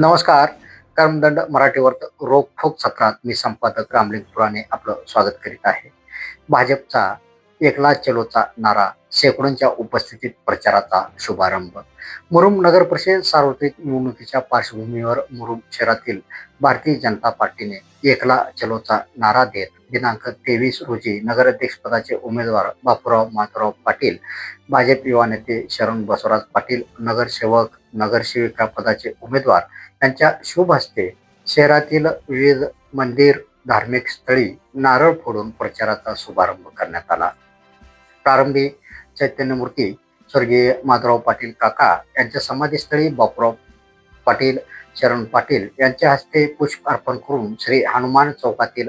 नमस्कार. कर्मदंड मराठीवर रोखोक सत्रात मी संपादक रामलिंग पुराणे आपलं स्वागत करीत आहे. भाजपचा एकला चलोचा नारा शेकडोंच्या उपस्थितीत प्रचाराचा शुभारंभ. मुरुम नगर परिषद सार्वत्रिक निवडणुकीच्या पार्श्वभूमीवर मुरुम शहरातील भारतीय जनता पार्टीने एकला चलोचा नारा देत दिनांक तेवीस रोजी नगराध्यक्षपदाचे उमेदवार बापूराव माधवराव पाटील भाजप युवा नेते शरण बसवराज पाटील नगरसेवक नगरसेविका पदाचे उमेदवार यांच्या शुभ हस्ते शहरातील विविध मंदिर धार्मिक स्थळी नारळ फोडून प्रचाराचा शुभारंभ करण्यात आला. प्रारंभी चैतन्यमूर्ती स्वर्गीय माधवराव पाटील काका यांच्या समाधीस्थळी बापूराव पाटील शरण पाटील यांच्या हस्ते पुष्प अर्पण करून श्री हनुमान चौकातील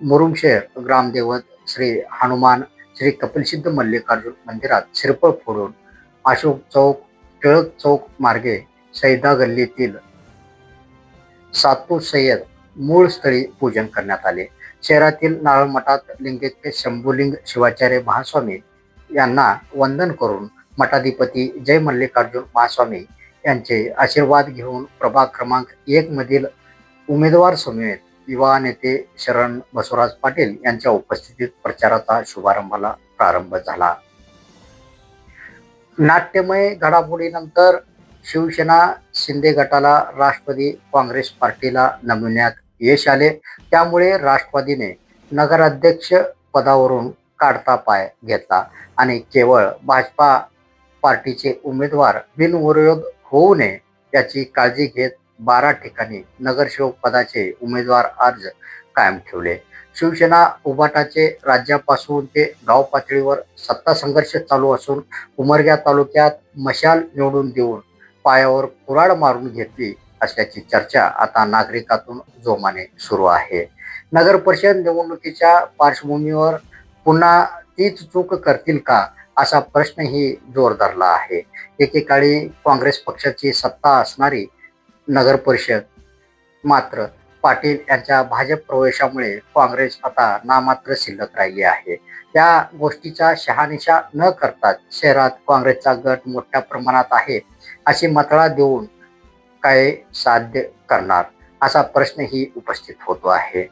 मुरुमशेर ग्रामदेवत श्री हनुमान श्री कपिलसिद्ध मल्लिकार्जुन मंदिरात श्रीफळ फोडून अशोक चौक टिळक चौक मार्गे सैदा गल्लीतील सातू सय्यद मूळ स्थळी पूजन करण्यात आले. शहरातील नारळ मठात लिंगैक्य शंभुलिंग शिवाचार्य महास्वामी यांना वंदन करून मठाधिपती जय मल्लिकार्जुन महास्वामी यांचे आशीर्वाद घेऊन प्रभाग क्रमांक एक मधील उमेदवार समेत युवा नेते शरण बसवराज पाटील यांच्या उपस्थितीत प्रचाराचा शुभारंभाला प्रारंभ झाला. नाट्यमय घडामोडीनंतर शिवसेना शिंदे गटाला राष्ट्रवादी काँग्रेस पार्टीला नमविण्यात यश आले. त्यामुळे राष्ट्रवादीने नगराध्यक्ष पदावरून काढता पाय घेतला आणि केवळ भाजपा पार्टीचे उमेदवार बिनविरोध होऊ नये याची काळजी घेत बारा ठिकाणी नगरसेवक पदाचे उमेदवार अर्ज कायम ठेवले. शिवसेना उभाटाचे राज्यापासून ते गाव पातळीवर सत्ता संघर्ष चालू असून उमरग्या तालुक्यात मशाल निवडून देऊन पायावर कुराड मारून घेतली. असल्याची चर्चा आता नागरिकातून जोमाने सुरू आहे. नगर परिषद निवडणुकीच्या पार्श्वभूमीवर पुन्हा तीच चूक करतील का असा प्रश्नही जोर धरला आहे. एकेकाळी काँग्रेस पक्षाची सत्ता असणारी नगर परिषद मात्र पाटील यांच्या भाजप प्रवेशामुळे काँग्रेस आता नामात्र शिल्लक राहिली आहे. त्या गोष्टीचा शहानिशा न करताच शहरात काँग्रेसचा गट मोठ्या प्रमाणात आहे अशी मतळा देऊन काय साध्य करणार? असा प्रश्नही उपस्थित होतो आहे.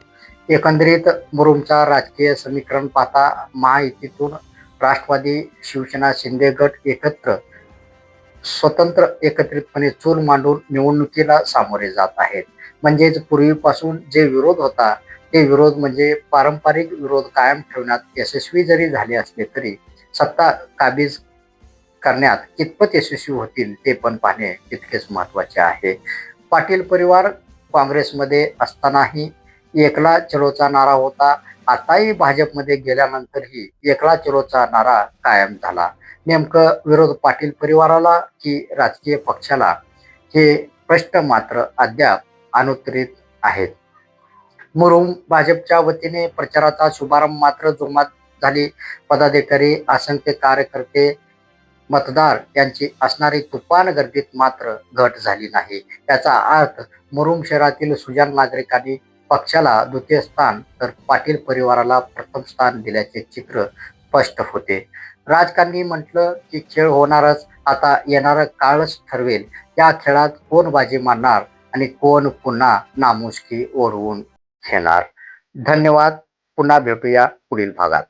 एकंदरीत मुरुमचा राजकीय समीकरण पाहता महायुतीतून राष्ट्रवादी शिवसेना शिंदे गट एकत्र स्वतंत्र एकत्रितपणे चूल मांडून निवडणुकीला सामोरे जात आहेत. म्हणजेच पूर्वीपासून जे विरोध होता ते विरोध म्हणजे पारंपरिक विरोध कायम ठेवण्यात यशस्वी जरी झाले असले तरी सत्ता काबीज करण्यात कितपत यशस्वी होतील ते पण पाहणे तितकेच महत्त्वाचे आहे. पाटील परिवार काँग्रेसमध्ये असतानाही एकला चलोचा नारा होता. आताही भाजपमध्ये गेल्यानंतरही एकला चलोचा नारा कायम झाला. नेमकं विरोध पाटील परिवाराला की राजकीय पक्षाला? हे प्रश्न मात्र अद्याप अनुत्तरित आहेत. मुरुम भाजपच्या वतीने प्रचाराचा शुभारंभ मात्र जोमात झाली. पदाधिकारी असंख्य कार्यकर्ते मतदार यांची असणारी तुफान गर्दीत मात्र घट झाली नाही. याचा अर्थ मुरुम शहरातील सुजान नागरिकांनी पक्षाला द्वितीय स्थान तर पाटील परिवाराला प्रथम स्थान दिल्याचे चित्र स्पष्ट होते. राजकारणी म्हटलं की खेळ होणारच आता येणारं काळच ठरवेल. या खेळात कोण बाजी मारणार आणि कोण पुन्हा नामुष्की ओढवून घेणार? धन्यवाद. पुन्हा भेटूया पुढील भागात.